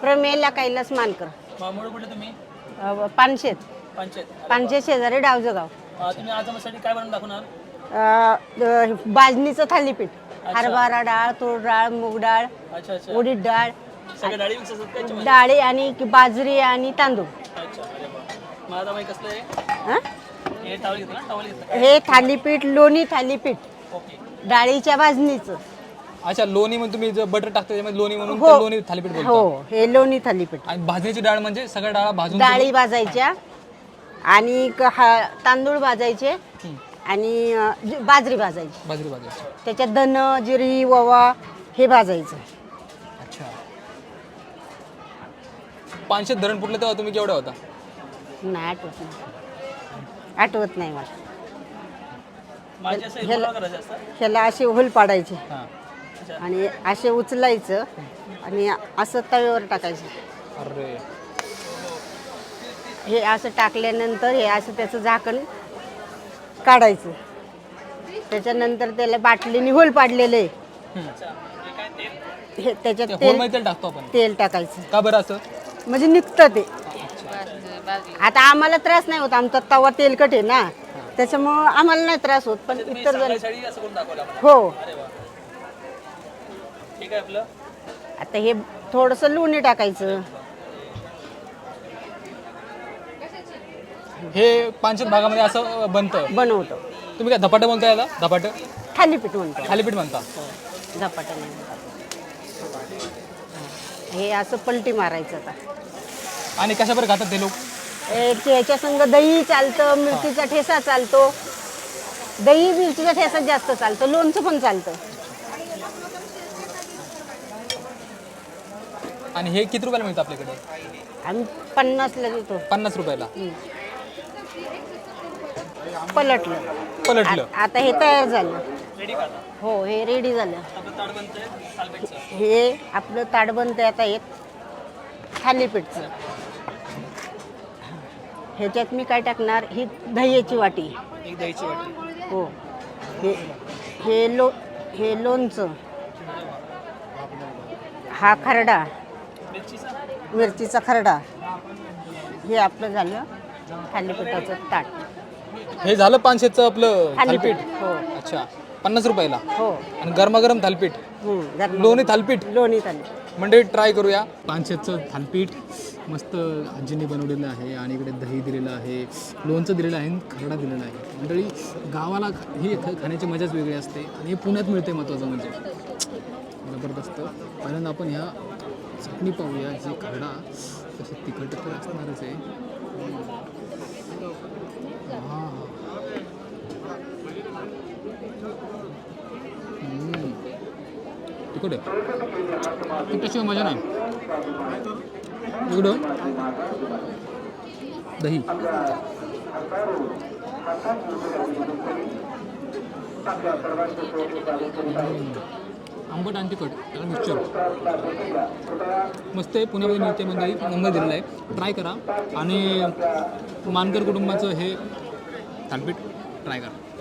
प्रमेला कैलास मानकर. मामूळ कुठे तुम्ही? अ, पानशेत. पंचायत पानशेत शेजारी डावजगाव अं, तुम्ही आज आमच्यासाठी काय बनवून दाखवणार? अ, अ, बाजणीचं थालीपीठ. हरभरा डाळ तूर डाळ मूग डाळ अच्छा अच्छा. उडीद डाळ. सगळ्या डाळी मिक्स असतात का याच्यामध्ये? डाळी आणि बाजरी आणि तांदूळ. अच्छा अरे वा. मग आता माहिती कसलं आहे? हं? हे टावल घेतलं ना? टावल घेतलं. हे थालीपीठ लोणी थालीपीठ. ओके. डाळीच्या भाजणीचं अच्छा लोणी म्हणून तुम्ही जर बटर टाकता त्याच्यामध्ये लोणी म्हणून हो. ते लोणी थालीपीठ बोलता. हो हे लोणी थालीपीठ. आणि भाजणीची डाळ म्हणजे सगळ्या डाळ भाजून डाळी भाजायच्या आणि क- हा तांदूळ भाजायचे हं. आणि अ, ज- बाजरी भाजायची. बाजरी भाजायची. त्याच्यात धन जिरी ओवा हे भाजायचं. अच्छा. पाचशे धरण फुटलं तेव्हा तुम्ही केवढा होता? नाही आठवत नाही. आठवत नाही मला. हे ह्याला असे होल पाडायचे. हां. आणि असे उचलायचं आणि असं तव्यावर टाकायचं. अरे. हे असं टाकल्यानंतर हे असं त्याचं झाकण काढायचं. त्याच्यानंतर त्याला बाटलीने होल पाडलेले हे हे त्याच्यात तेल होलमध्ये तेल टाकतो आपण. तेल टाकायचं. का बरं असं? म्हणजे निघतं ते. आता आम्हाला त्रास नाही होत. आमचा तवा तेलकट आहे ना. त्याच्यामुळं आम्हाला नाही त्रास होत पण तुम्ही इतर जण. हो. ठीक आहे आपलं. आता हे थोडंसं लोणी टाकायचं. हे पाचशे भागामध्ये असं बनतं. बनवतो. तुम्ही काय धपाटं बोलता याला? धपाटं? थालीपीठ म्हणतो. थालीपीठ म्हणता. झपाटा नाही म्हणतात. हे असं पलटी मारायचं आता. आणि कशा बरं खातात ते लोक? हे त्याच्या संग दही चालतं मिरचीचा ठेसा चालतो. दही मिरचीचा ठेसा जास्त चालतं लोणचं पण चालतं. आणि हे किती रुपयाला मिळतं आपल्याकडे? आम्ही पन्नासला देतो. पन्नास रुपयाला. पलटलं. पलटलं. आ- आता हे तयार झालं. हो हे रेडी झालं. हे आपलं ताट बनते आता एक थालीपीठचं ह्याच्यात मी काय टाकणार? ही दह्याची वाटी. एक वाटी. हो. हे हे लो हे लोणचं. हा खरडा. मिरचीचा? खरडा. हे आपलं झालं थालीपीठाचं ताट. हे झालं पाचशेचं आपलं थालीपीठ थालीपीठ? हो. अच्छा. पन्नास रुपयाला? हो. आणि गरमागरम थालीपीठ? गरम- लोणी थालीपीठ? लोणी थालीपीठ. म्हणजे ट्राय करूया. पानशेतचं थालपीठ. मस्त आजीने बनवलेलं आहे आणि इकडे दही दिलेलं आहे. लोणचं दिलेलं आहे आणि खरडा दिलेला आहे. मंडळी गावाला ख- ही ख- खाण्याची मजाच वेगळी असते आणि हे पुण्यात मिळते महत्त्वाचं म्हणजे. जबरदस्त. पहिल्यांदा आपण ह्या चटणी पाहूया जी खरडा तशी तिखट तर असणारच आहे. हां हम्म. तिखट आहे. तिखटाशिवाय मजा नाही. इकडं. दही. हम्म. आंबट आणि तिखट त्याला मिक्सचर मस्त आहे पुण्यामध्ये मिळते मंडळी नंबर दिलेला आहे. ट्राय करा. आणि मानकर कुटुंबाचं हे थालपीठ ट्राय करा.